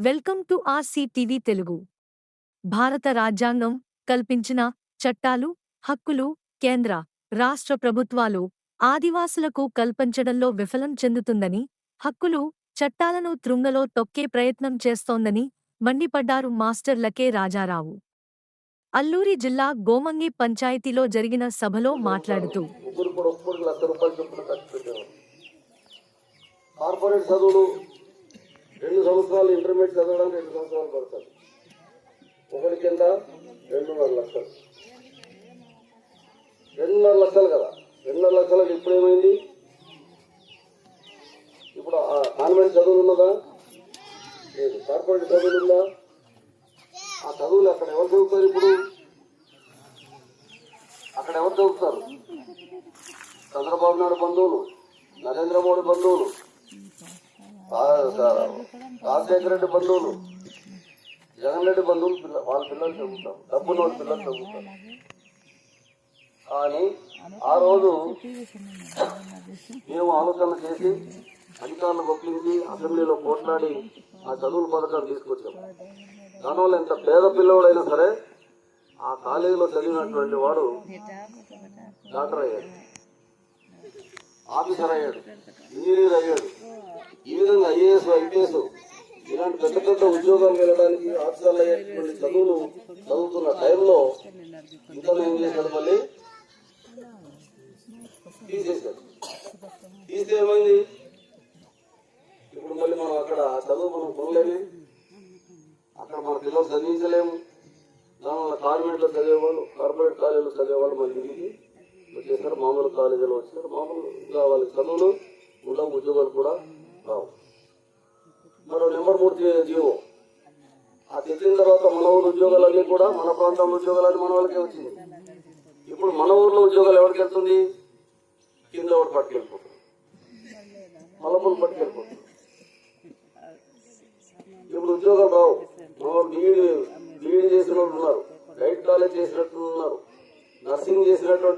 Welcome to RCTV Telugu. భారత రాజ్యాంగం కల్పించిన చట్టాలు హక్కులు కేంద్ర రాష్ట్ర ప్రభుత్వాలు ఆదివాసులకు కల్పించడంలో విఫలం చెందుతుందని హక్కులు చట్టాలను తృంగలో తొక్కే ప్రయత్నం చేస్తోందని మండిపడ్డారు మాస్టర్ లకే రాజారావు. అల్లూరి జిల్లా గోమంగి పంచాయతీలో జరిగిన సభలో మాట్లాడుతూ కార్పొరేట్ చదువులు రెండు సంవత్సరాలు ఇంటర్మీడియట్ చదవడానికి రెండు సంవత్సరాలు పడుతుంది. ఒకటి కింద రెండున్నర లక్షలు. రెండున్నర లక్షలు కదా. రెండున్నర లక్షలకు ఇప్పుడు ఏమైంది? ఇప్పుడు ఆ కాన్వెంట్ చదువులు ఉన్నదా? లేదు. కార్పొరేట్ చదువులు ఉందా? ఆ చదువులు అక్కడ ఎవరు చదువుతారు ఇప్పుడు? అక్కడ ఎవరు చదువుతారు? చంద్రబాబు నాయుడు బంధువులు నరేంద్ర మోడీ బంధువులు. రాజశేఖర రెడ్డి బంధువులు. జగన్ రెడ్డి బంధువులు పిల్ల వాళ్ళ పిల్లలు చదువుతారు. డబ్బులు వాళ్ళ పిల్లలు చదువుతారు. కానీ ఆ రోజు మేము ఆలోచన చేసి అధికారులు ఒప్పించి అసెంబ్లీలో పోట్లాడి ఆ చదువుల పథకాలు తీసుకొచ్చాం. దానివల్ల ఎంత పేద పిల్లవాడైనా సరే ఆ కాలేజీలో చదివినటువంటి వాడు డాక్టర్ అయ్యాడు. ఆఫీసర్ అయ్యాడు. ఇంజనీర్ అయ్యాడు. ఈ విధంగా ఐఏఎస్ ఐపీఎస్ ఇలాంటి పెద్ద పెద్ద ఉద్యోగాలు వెళ్ళడానికి ఆఫీసర్లు అయ్యేటువంటి చదువులు చదువుతున్న టైంలో ఇతను ఏం చేశాడు మళ్ళీ. తీసేశాడు. తీస్తే ఏమైంది? ఇప్పుడు మళ్ళీ మనం అక్కడ చదువు మనం కొనలేమే. అక్కడ మన పిల్లలు చదివించలేము. దానివల్ల కాన్వెంట్లో చదివేవాళ్ళు కార్పొరేట్ కాలేజీలో చదివేవాళ్ళు మన తిరిగి వచ్చేసారు మామూలు కాలేజీలో వచ్చారు మామూలుగా వాళ్ళకి చదువులు ఉండవు ఉద్యోగాలు కూడా రావు మరో నెంబర్ మూడు జీవో. ఆ తెచ్చిన తర్వాత మన ఊరు ఉద్యోగాలన్నీ కూడా మన ప్రాంతంలో ఉద్యోగాలన్నీ మన వాళ్ళకే వచ్చింది. ఇప్పుడు మన ఊర్లో ఉద్యోగాలు ఎవరికి వెళ్తుంది? కింద ఒకటి పట్టుకెళ్ళిపోతుంది. మలపులు పట్టుకెళ్ళిపోతుంది. ఇప్పుడు ఉద్యోగాలు రావు. మన బీఈడి బీఈడి చేసిన వాళ్ళు ఉన్నారు. గైడ్ కాలేజ్ చేసినట్టు ఉన్నారు. నర్సింగ్ చేసినటువంటి